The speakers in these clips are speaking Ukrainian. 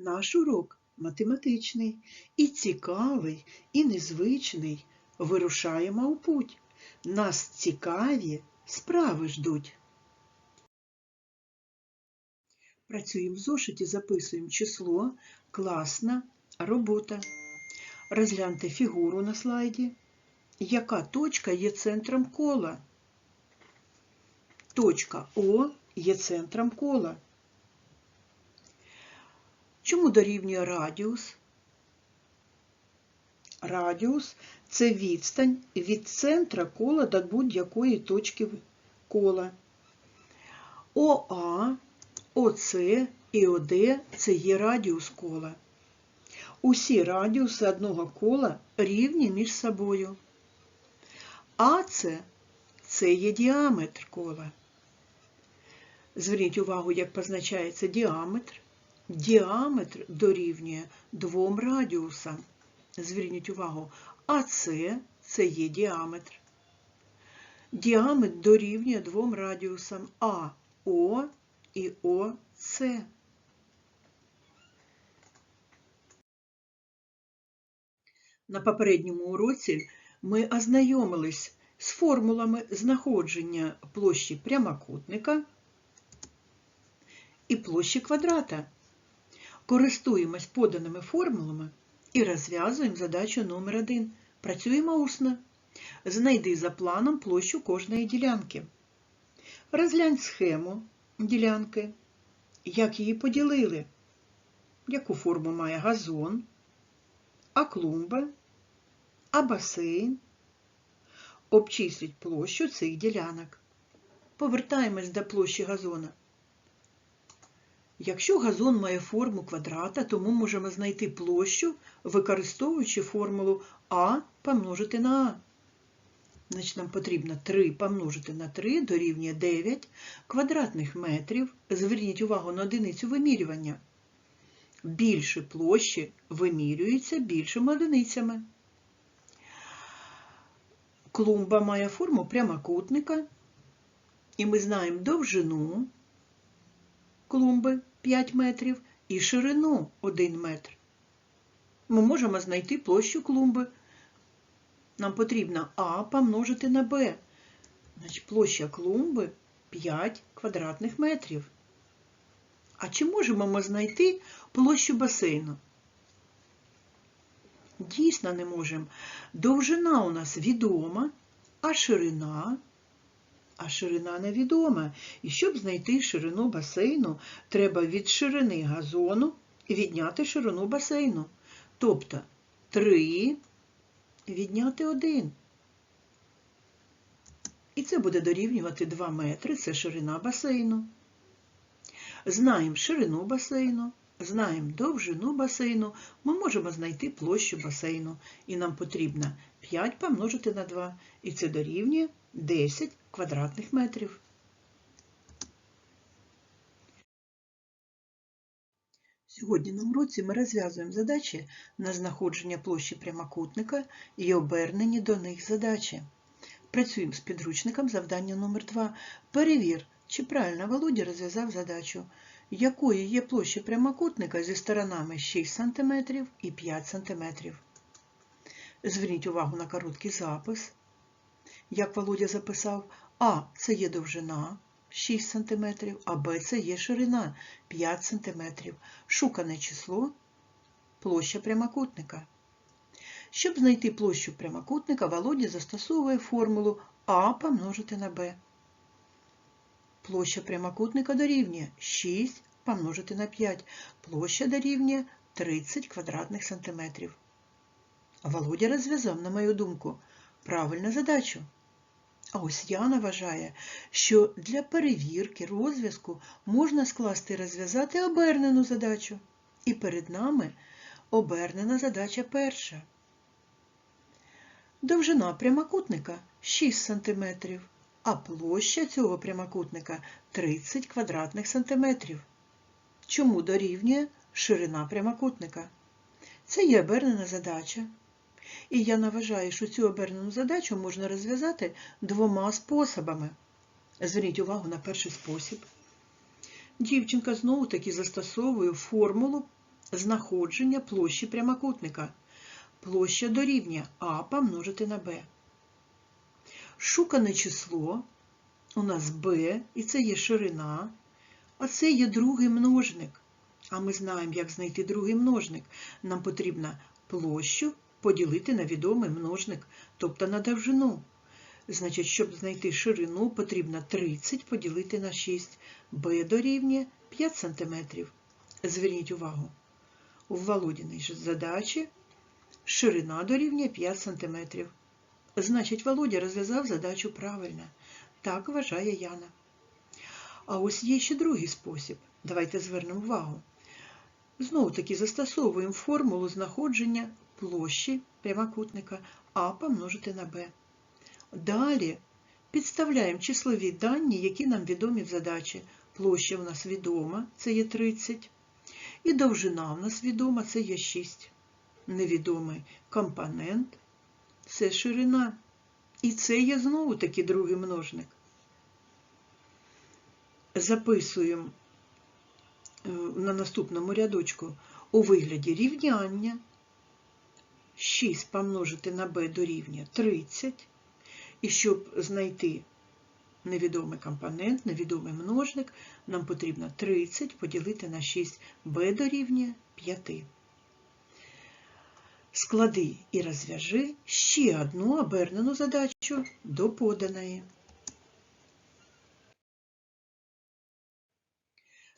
Наш урок математичний, і цікавий, і незвичний. Вирушаємо у путь. Нас цікаві справи ждуть. Працюємо в зошиті, записуємо число, класна робота. Розгляньте фігуру на слайді. Яка точка є центром кола? Точка О є центром кола. Чому дорівнює радіус? Радіус це відстань від центра кола до будь-якої точки кола. ОА, ОС і ОД це є радіус кола. Усі радіуси одного кола рівні між собою. АЦ це є діаметр кола. Зверніть увагу, як позначається діаметр. Діаметр дорівнює двом радіусам. Зверніть увагу, АС це є діаметр. Діаметр дорівнює двом радіусам АО і ОС. На попередньому уроці ми ознайомились з формулами знаходження площі прямокутника і площі квадрата. Користуємось поданими формулами і розв'язуємо задачу номер 1 Працюємо усно. Знайди за планом площу кожної ділянки. Розглянь схему ділянки, як її поділили, яку форму має газон, а клумба, а басейн. Обчисліть площу цих ділянок. Повертаємось до площі газона. Якщо газон має форму квадрата, то ми можемо знайти площу, використовуючи формулу А помножити на А. Значить, нам потрібно 3 помножити на 3 дорівнює 9 квадратних метрів. Зверніть увагу на одиницю вимірювання. Більше площі вимірюються більшими одиницями. Клумба має форму прямокутника, і ми знаємо довжину клумби 5 метрів і ширину 1 метр. Ми можемо знайти площу клумби. Нам потрібно А помножити на Б. Значить, площа клумби 5 квадратних метрів. А чи можемо ми знайти площу басейну? Дійсно не можемо. Довжина у нас відома, а ширина а ширина невідома. І щоб знайти ширину басейну, треба від ширини газону відняти ширину басейну. Тобто 3 відняти 1. І це буде дорівнювати 2 метри, це ширина басейну. Знаємо ширину басейну, знаємо довжину басейну, ми можемо знайти площу басейну. І нам потрібно 5 помножити на 2, і це дорівнює 10 квадратних метрів. Сьогодні на уроці ми розв'язуємо задачі на знаходження площі прямокутника і обернені до них задачі. Працюємо з підручником завдання номер 2 Перевір, чи правильно Володя розв'язав задачу, якої є площа прямокутника зі сторонами 6 см і 5 см. Зверніть увагу на короткий запис. Як Володя записав, А це є довжина 6 см, а Б це є ширина 5 см. Шукане число площа прямокутника. Щоб знайти площу прямокутника, Володя застосовує формулу А помножити на Б. Площа прямокутника дорівнює 6 помножити на 5. Площа дорівнює 30 квадратних сантиметрів. Володя розв'язав, на мою думку, правильну задачу. А ось Яна вважає, що для перевірки розв'язку можна скласти і розв'язати обернену задачу. І перед нами обернена задача перша. Довжина прямокутника 6 см, а площа цього прямокутника 30 квадратних сантиметрів. Чому дорівнює ширина прямокутника? Це є обернена задача. І я наважаю, що цю обернену задачу можна розв'язати двома способами. Зверніть увагу на перший спосіб. Дівчинка знову таки застосовує формулу знаходження площі прямокутника. Площа дорівнює А помножити на Б. Шукане число у нас b, і це є ширина, а це є другий множник. А ми знаємо, як знайти другий множник. Нам потрібно площу поділити на відомий множник, тобто на довжину. Значить, щоб знайти ширину, потрібно 30 поділити на 6. b дорівнює 5 см. Зверніть увагу, у Володіній задачі ширина дорівнює 5 см. Значить, Володя розв'язав задачу правильно. Так вважає Яна. А ось є ще другий спосіб. Давайте звернемо увагу. Знову таки застосовуємо формулу знаходження площі прямокутника А помножити на Б. Далі підставляємо числові дані, які нам відомі в задачі. Площа у нас відома, це є 30. І довжина у нас відома, це є 6. Невідомий компонент це ширина. І це є знову таки другий множник. Записуємо е, на наступному рядочку у вигляді рівняння 6 помножити на b дорівнює 30. І щоб знайти невідомий компонент, невідомий множник, нам потрібно 30 поділити на 6 b дорівнює 5. Склади і розв'яжи ще одну обернену задачу до поданої.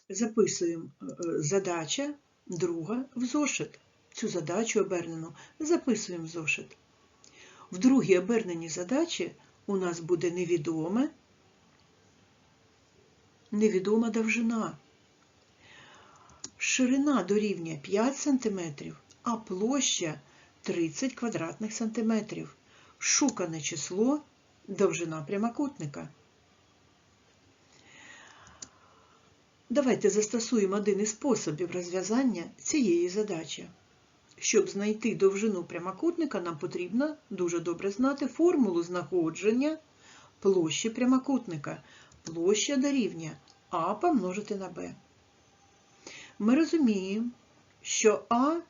Записуємо е, задача друга в зошит. Цю задачу обернену записуємо в зошит. В другій оберненій задачі у нас буде невідоме, невідома довжина. Ширина дорівнює 5 см, а площа 30 квадратних сантиметрів. Шукане число довжина прямокутника. Давайте застосуємо один із способів розв'язання цієї задачі. Щоб знайти довжину прямокутника, нам потрібно дуже добре знати формулу знаходження площі прямокутника. Площа дорівнює А помножити на Б. Ми розуміємо, що А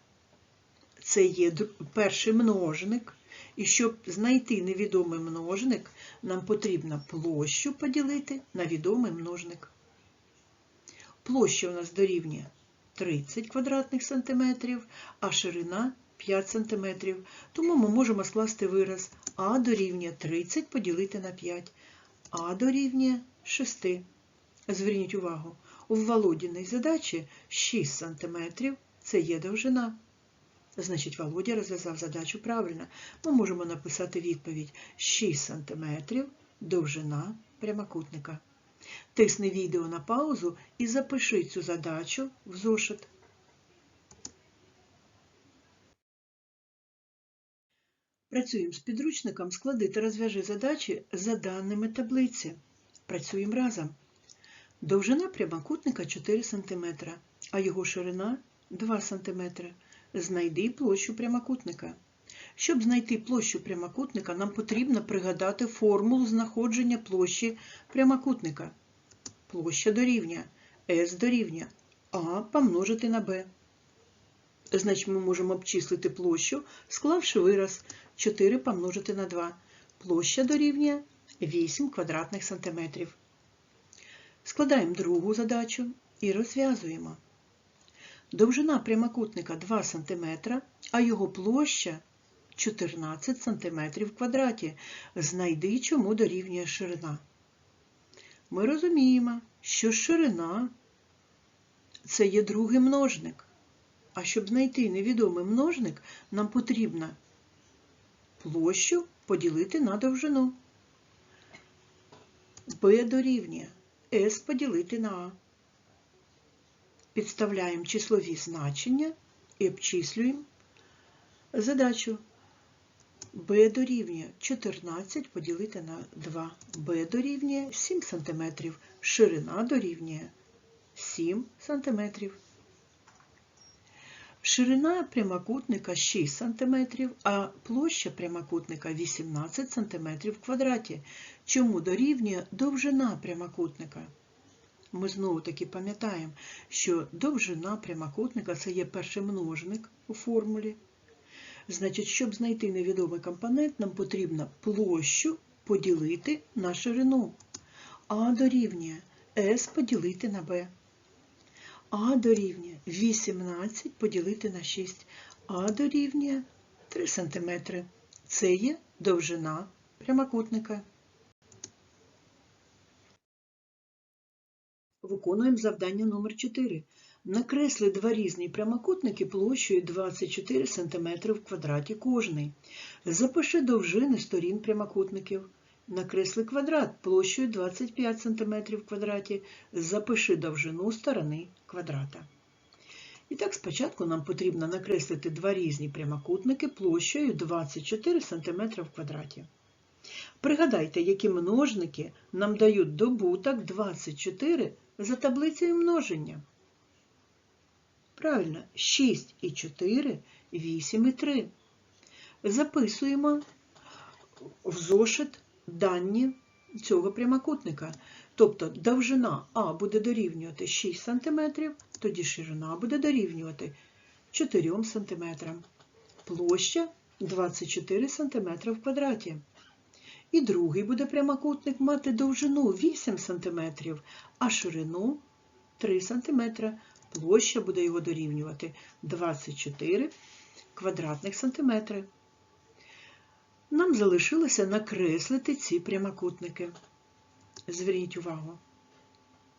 це є перший множник, і щоб знайти невідомий множник, нам потрібно площу поділити на відомий множник. Площа у нас дорівнює 30 квадратних сантиметрів, а ширина 5 сантиметрів. Тому ми можемо скласти вираз А дорівнює 30 поділити на 5, А дорівнює 6. Зверніть увагу, у Володіній задачі 6 см це є довжина. Значить, Володя розв'язав задачу правильно. Ми можемо написати відповідь 6 см довжина прямокутника. Тисни відео на паузу і запиши цю задачу в зошит. Працюємо з підручником, склади та розв'яжи задачі за даними таблиці. Працюємо разом. Довжина прямокутника 4 см, а його ширина 2 см. Знайди площу прямокутника. Щоб знайти площу прямокутника, нам потрібно пригадати формулу знаходження площі прямокутника. Площа дорівнює S дорівнює А помножити на Б. Значить, ми можемо обчислити площу, склавши вираз 4 помножити на 2. Площа дорівнює 8 квадратних сантиметрів. Складаємо другу задачу і розв'язуємо. Довжина прямокутника 2 см, а його площа 14 см в квадраті. Знайди, чому дорівнює ширина. Ми розуміємо, що ширина це є другий множник. А щоб знайти невідомий множник, нам потрібно площу поділити на довжину. b дорівнює S поділити на А. Підставляємо числові значення і обчислюємо задачу. B дорівнює 14 поділити на 2. b дорівнює 7 см. Ширина дорівнює 7 см. Ширина прямокутника 6 см, а площа прямокутника 18 см в квадраті. Чому дорівнює довжина прямокутника? ми знову таки пам'ятаємо, що довжина прямокутника це є перший множник у формулі. Значить, щоб знайти невідомий компонент, нам потрібно площу поділити на ширину. А дорівнює S поділити на B. А дорівнює 18 поділити на 6. А дорівнює 3 см. Це є довжина прямокутника. Виконуємо завдання номер 4. Накресли два різні прямокутники площею 24 см в квадраті кожний. Запиши довжини сторін прямокутників. Накресли квадрат площею 25 см в квадраті. Запиши довжину сторони квадрата. І так, спочатку нам потрібно накреслити два різні прямокутники площею 24 см в квадраті. Пригадайте, які множники нам дають добуток 24 за таблицею множення. Правильно, 6 і 4, 8 і 3. Записуємо в зошит дані цього прямокутника. Тобто довжина А буде дорівнювати 6 см, тоді ширина буде дорівнювати 4 см. Площа 24 см в квадраті. І другий буде прямокутник мати довжину 8 см, а ширину 3 см. Площа буде його дорівнювати 24 квадратних сантиметри. Нам залишилося накреслити ці прямокутники. Зверніть увагу.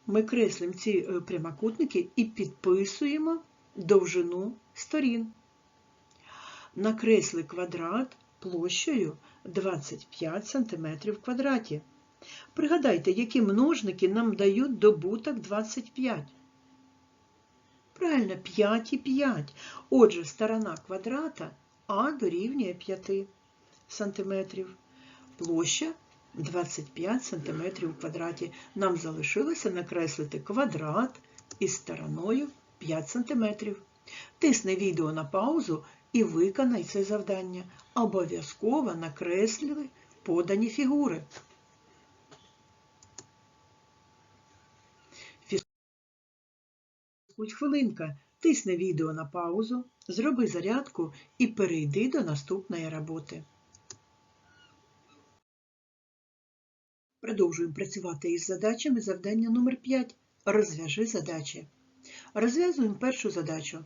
Ми креслимо ці е, прямокутники і підписуємо довжину сторін. Накресли квадрат площею 25 см квадраті. Пригадайте, які множники нам дають добуток 25. Правильно, 5 і 5. Отже, сторона квадрата А дорівнює 5 см. Площа 25 см в квадраті. Нам залишилося накреслити квадрат із стороною 5 см. Тисни відео на паузу і виконай це завдання. Обов'язково накреслили подані фігури. Фізкульт хвилинка. Тисни відео на паузу, зроби зарядку і перейди до наступної роботи. Продовжуємо працювати із задачами завдання номер 5. Розв'яжи задачі. Розв'язуємо першу задачу.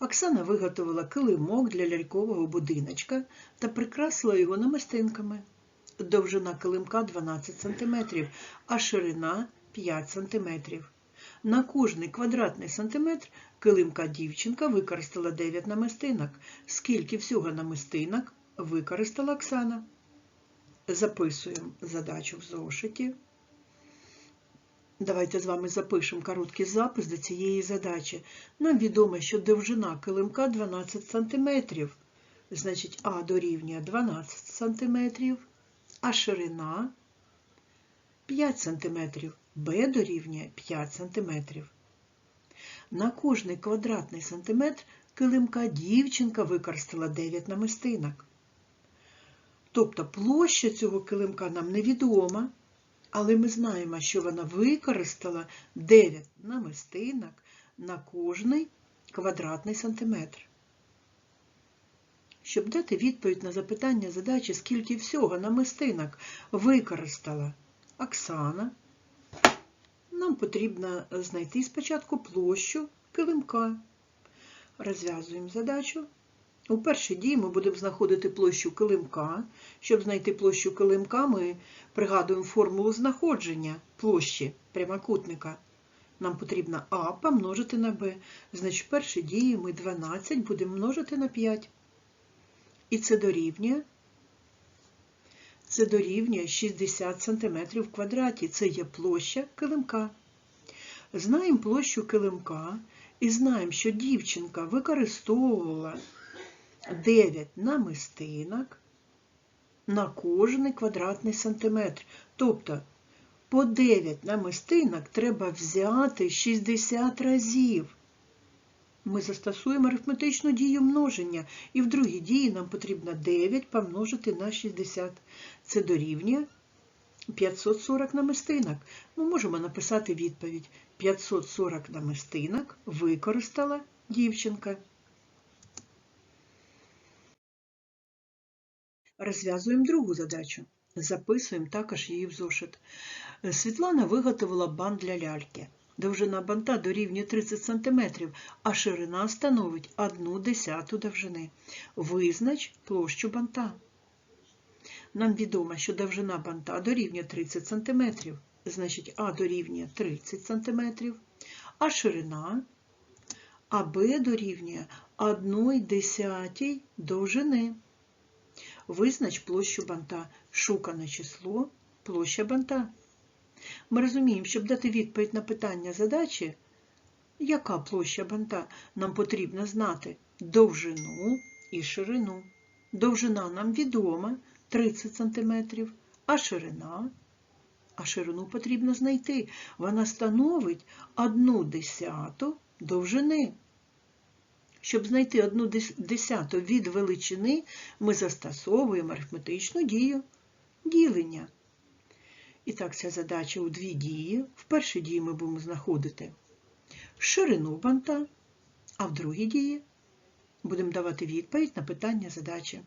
Оксана виготовила килимок для лялькового будиночка та прикрасила його намистинками. Довжина килимка 12 см, а ширина 5 см. На кожний квадратний сантиметр килимка дівчинка використала 9 намистинок. Скільки всього намистинок використала Оксана? Записуємо задачу в зошиті. Давайте з вами запишемо короткий запис до цієї задачі. Нам відомо, що довжина килимка 12 см. Значить, А дорівнює 12 см, а ширина 5 см, Б дорівнює 5 см. На кожний квадратний сантиметр килимка дівчинка використала 9 намистинок. Тобто площа цього килимка нам невідома, але ми знаємо, що вона використала 9 намистинок на кожний квадратний сантиметр. Щоб дати відповідь на запитання задачі, скільки всього намистинок використала Оксана, нам потрібно знайти спочатку площу килимка. Розв'язуємо задачу. У першій дії ми будемо знаходити площу килимка. Щоб знайти площу килимка, ми пригадуємо формулу знаходження площі прямокутника. Нам потрібно А помножити на Б. Значить, в першій дії ми 12 будемо множити на 5. І це дорівнює. Це дорівнює 60 см в квадраті. Це є площа килимка. Знаємо площу килимка і знаємо, що дівчинка використовувала 9 намистинок на кожний квадратний сантиметр. Тобто по 9 намистинок треба взяти 60 разів. Ми застосуємо арифметичну дію множення, і в другій дії нам потрібно 9 помножити на 60. Це дорівнює 540 намистинок. Ми можемо написати відповідь. 540 намистинок використала дівчинка. Розв'язуємо другу задачу. Записуємо також її в зошит. Світлана виготовила бант для ляльки. Довжина банта дорівнює 30 см, а ширина становить 1 десяту довжини. Визнач площу банта. Нам відомо, що довжина банта дорівнює 30 см, значить А дорівнює 30 см, а ширина АБ дорівнює 1 десятій довжини. Визнач площу банта. Шукане число, площа банта. Ми розуміємо, щоб дати відповідь на питання задачі, яка площа банта, нам потрібно знати довжину і ширину. Довжина нам відома 30 см, а ширина, а ширину потрібно знайти. Вона становить 1 десяту довжини. Щоб знайти одну десяту від величини, ми застосовуємо арифметичну дію ділення. І так, ця задача у дві дії. В першій дії ми будемо знаходити ширину банта, а в другій дії будемо давати відповідь на питання задачі.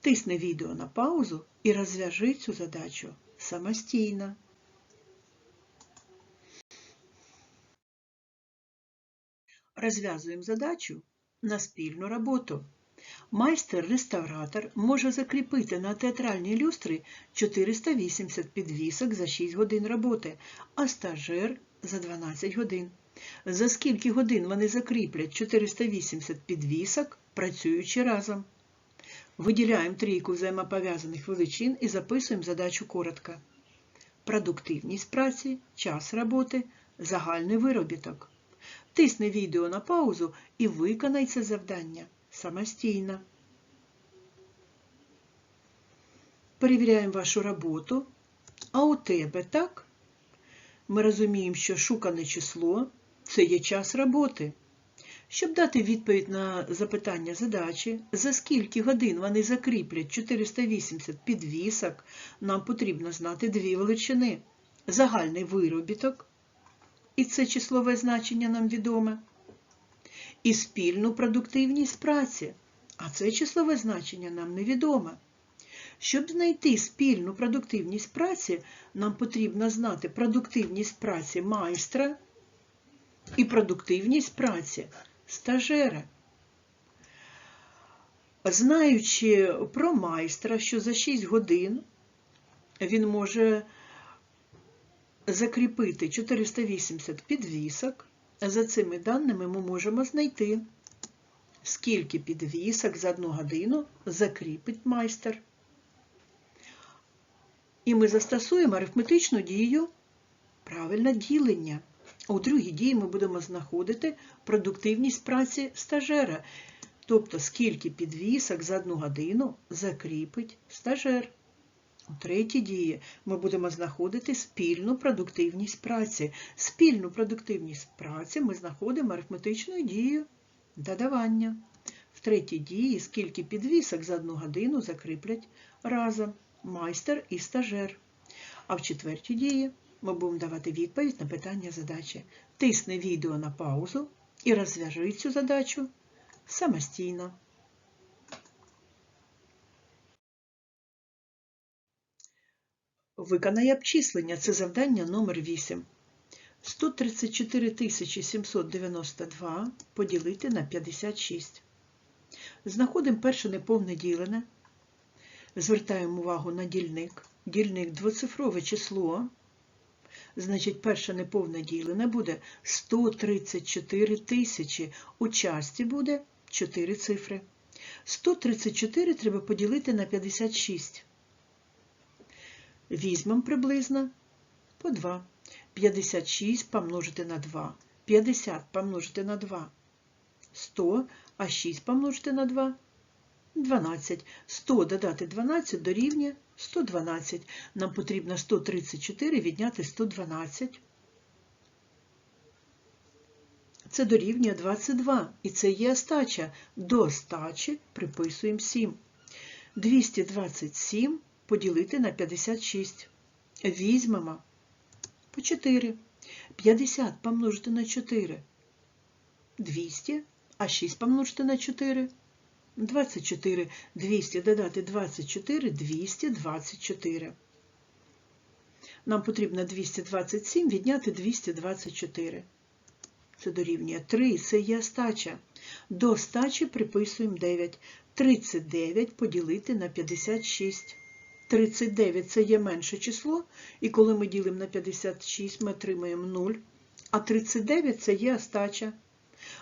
Тисни відео на паузу і розв'яжи цю задачу самостійно. Розв'язуємо задачу на спільну роботу. Майстер-реставратор може закріпити на театральній люстрі 480 підвісок за 6 годин роботи, а стажер за 12 годин. За скільки годин вони закріплять 480 підвісок, працюючи разом? Виділяємо трійку взаємопов'язаних величин і записуємо задачу коротко. Продуктивність праці, час роботи, загальний виробіток. Тисни відео на паузу і виконай це завдання самостійно. Перевіряємо вашу роботу. А у тебе так? Ми розуміємо, що шукане число це є час роботи. Щоб дати відповідь на запитання задачі, за скільки годин вони закріплять 480 підвісок, нам потрібно знати дві величини. Загальний виробіток, і це числове значення нам відоме, і спільну продуктивність праці, а це числове значення нам невідоме. Щоб знайти спільну продуктивність праці, нам потрібно знати продуктивність праці майстра і продуктивність праці стажера. Знаючи про майстра, що за 6 годин він може закріпити 480 підвісок, за цими даними ми можемо знайти, скільки підвісок за одну годину закріпить майстер. І ми застосуємо арифметичну дію правильне ділення. У другій дії ми будемо знаходити продуктивність праці стажера, тобто скільки підвісок за одну годину закріпить стажер. У третій дії ми будемо знаходити спільну продуктивність праці. Спільну продуктивність праці ми знаходимо арифметичною дією додавання. В третій дії скільки підвісок за одну годину закріплять разом майстер і стажер. А в четвертій дії ми будемо давати відповідь на питання задачі. Тисни відео на паузу і розв'яжи цю задачу самостійно. Виконай обчислення. Це завдання номер 8. 134 792 поділити на 56. Знаходимо перше неповне ділене. Звертаємо увагу на дільник. Дільник двоцифрове число. Значить, перше неповне ділене буде 134 тисячі. У часті буде 4 цифри. 134 треба поділити на 56. Візьмемо приблизно по 2. 56 помножити на 2. 50 помножити на 2. 100, а 6 помножити на 2. 12. 100 додати 12 дорівнює 112. Нам потрібно 134 відняти 112. Це дорівнює 22. І це є остача. До стачі приписуємо 7. 227 поділити на 56. Візьмемо по 4. 50 помножити на 4 200, а 6 помножити на 4 24. 200 додати 24 224. Нам потрібно 227 відняти 224. Це дорівнює 3, це є стача. До стачі приписуємо 9. 39 поділити на 56. 39 це є менше число, і коли ми ділимо на 56, ми отримаємо 0. А 39 це є остача.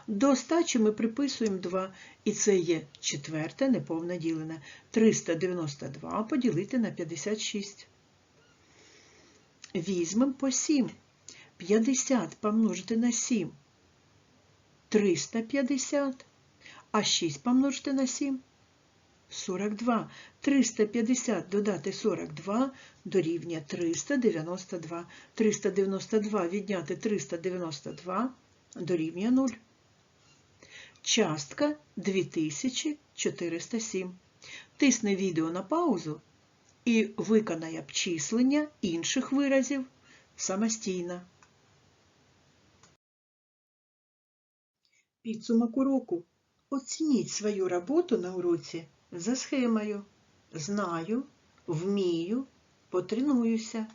До остачі ми приписуємо 2, і це є четверте неповне ділене. 392 поділити на 56. Візьмемо по 7. 50 помножити на 7. 350. А 6 помножити на 7. 42. 350 додати 42 дорівнює 392. 392 відняти 392 дорівнює 0. Частка 2407. Тисни відео на паузу і виконай обчислення інших виразів самостійно. Підсумок уроку. Оцініть свою роботу на уроці за схемою. Знаю, вмію, потренуюся.